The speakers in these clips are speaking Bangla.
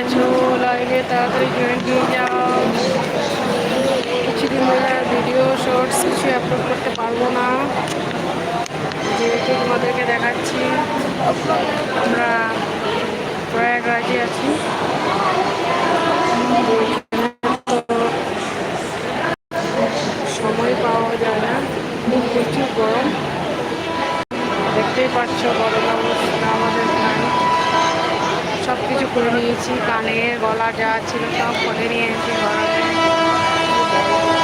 আছো, লাইভে তাড়াতাড়ি জয়েন হয়ে যাও। কিছুদিন ধরে ভিডিও শর্টস কিছু আপলোড করতে পারব না। যেহেতু তোমাদেরকে দেখাচ্ছি, আমরা প্রয়াগরাজে আছি তো সময় পাওয়া যায় না খুব প্রচুর গরম দেখতেই পাচ্ছ গরম অবস্থা আমাদের এখানে সব কিছু করে নিয়েছি কানে গলা যা ছিল সব করে নিয়েছি গরমে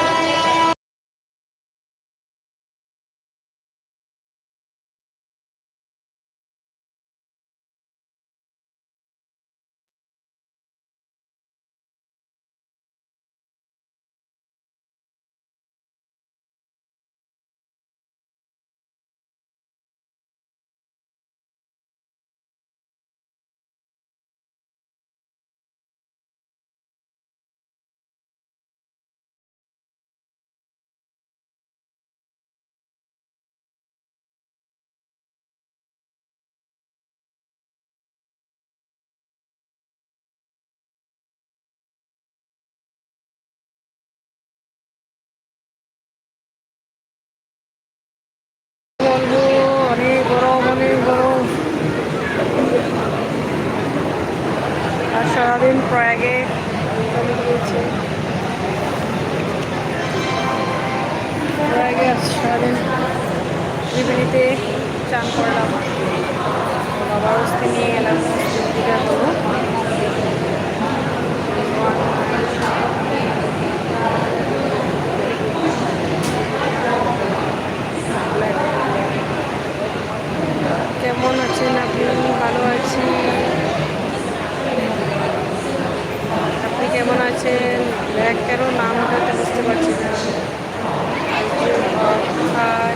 ত্রিবেণীতে চান করলাম। বাবার অস্থি নিয়ে গেলাম পূজা করব কেমন আছেন আপনি? ভালো আছি। আপনি কেমন আছেন? ব্যাগ কেন নাম হঠাৎ বুঝতে পারছি না আর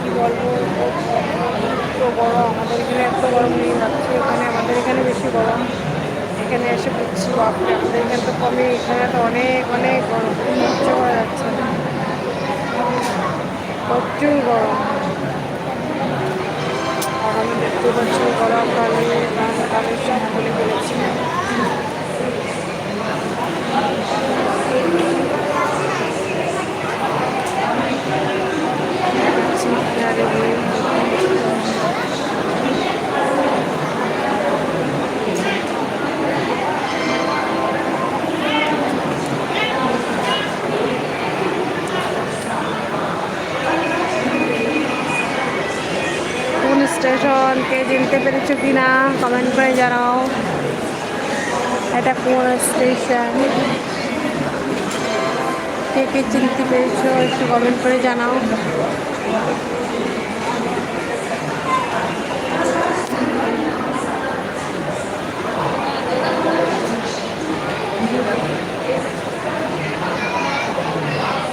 কি বলব এত গরম আমাদের এখানে এত গরম নেই ভাবছি ওখানে আমাদের এখানে বেশি গরম এখানে এসে বুঝছি বাপরে আমাদের এখানে তো কমে এখানে তো অনেক অনেক গরম সহ্য করা যাচ্ছে না প্রচুর গরম। আর আমি দেখতে পাচ্ছি গরমকালে গান কালের সব খুলে ফেলেছি সিনারি কোন স্টেশন, কে চিনতে পেরেছ কি না কমেন্ট করে জানাও। এটা কোন স্টেশন? কে কে চিনতে পেরেছ, একটু কমেন্ট করে জানাও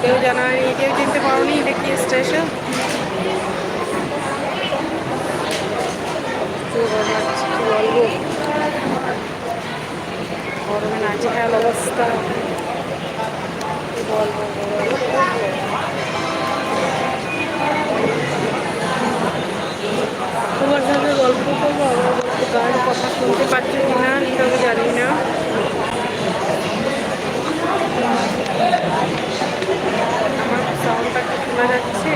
কেউ জানাই কেউ চিনতে পারোনি এটা কি স্টেশন প্রচুর গরম লাগছে কি বলব গরমে নাজেহাল অবস্থা কি বলব তোমার সাথে গল্প করব আমার গল্প গান কথা শুনতে পাচ্ছি কি না সেটাও জানি না আমার সাউন্ডটা কি শোনা যাচ্ছে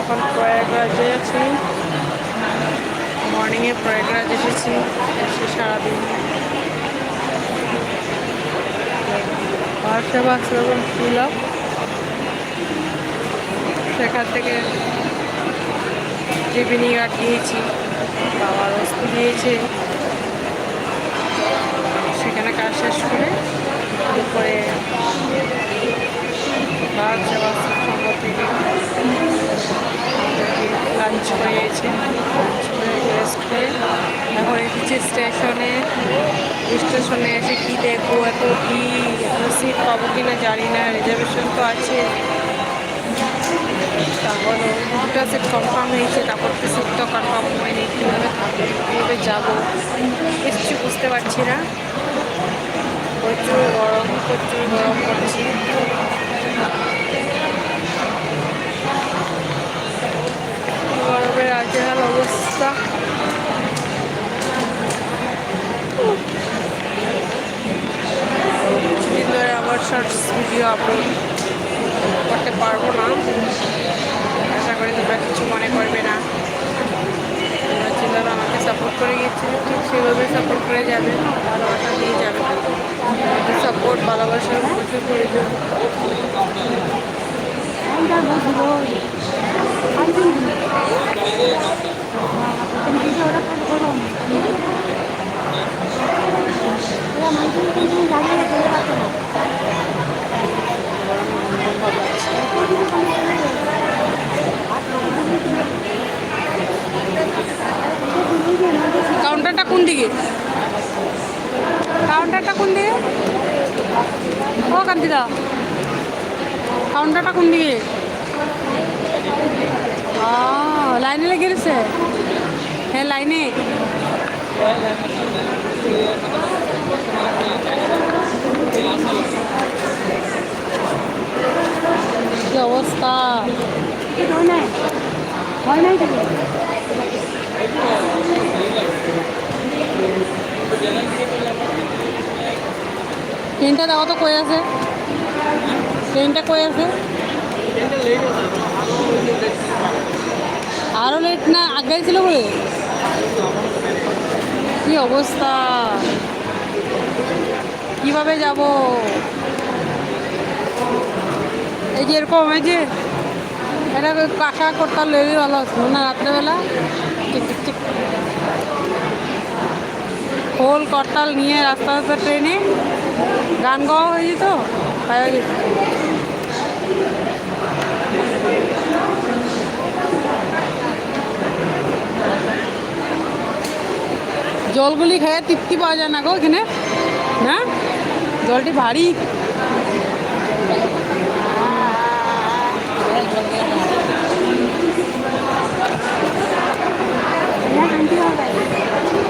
এখন প্রয়াগরাজে আছি মর্নিংয়ে প্রয়াগরাজ এসেছি সারাদিন সেবা আশ্রম ছিল। সেখান থেকে ঘাট গিয়েছি বাবার অস্তি দিয়েছে। সেখানে কাজ শেষ করে দুপুরে ভারত সেবা থেকে লাঞ্চ হয়েছে লাঞ্চ করে রেস্ট করে এসেছি স্টেশনে স্টেশনে এসে কি দেখব, এত এত সিট পাবো কিনা জানি না রিজার্ভেশন তো আছে। তারপর দুটো সিট কনফার্ম হয়েছে, তারপর তো সিট তো কনফার্ম হয়নি, কীভাবে থাকবে, কীভাবে যাব কিছু বুঝতে পারছি না। প্রচুর গরম প্রচুর গরম পড়ছে। গরমের আজহাল অবস্থা কিছুদিন ধরে আবার শর্টস ভিডিও আপলোড করতে পারব না। আশা করি তোমরা কিছু মনে করবে না। তোমরা যেভাবে আমাকে সাপোর্ট করে গিয়েছিল ঠিক সেভাবে সাপোর্ট করে যাবে। ভালোবাসা দিয়ে যাবে। সাপোর্ট ভালোবাসার প্রচুর প্রয়োজন কোন দিকে কাউন্টারটা কোন দিকে ও কান্তিদা কাউন্টারটা কোন দিকে লাইনে লেগে গেছে হ্যাঁ লাইনে। কি অবস্থা হয় নাই? থাকে ট্রেনটা দেখো তো কই আছে? ট্রেনটা কই আছে? আরও লেট না? আগে ছিল বলে? কি অবস্থা? কীভাবে যাব? এই যে এরকম, এই যে এটা কাঁসা করতে লেগে ভালো আসলো না রাত্রেবেলা? খোল করতাল নিয়ে রাস্তা রাস্তা ট্রেনে। গান গাওয়া হয়ে যেত পাওয়া গেছে জলগুলি খেয়ে তৃপ্তি পাওয়া যায় না গো এখানে হ্যাঁ জলটি ভারী শান্তি হবে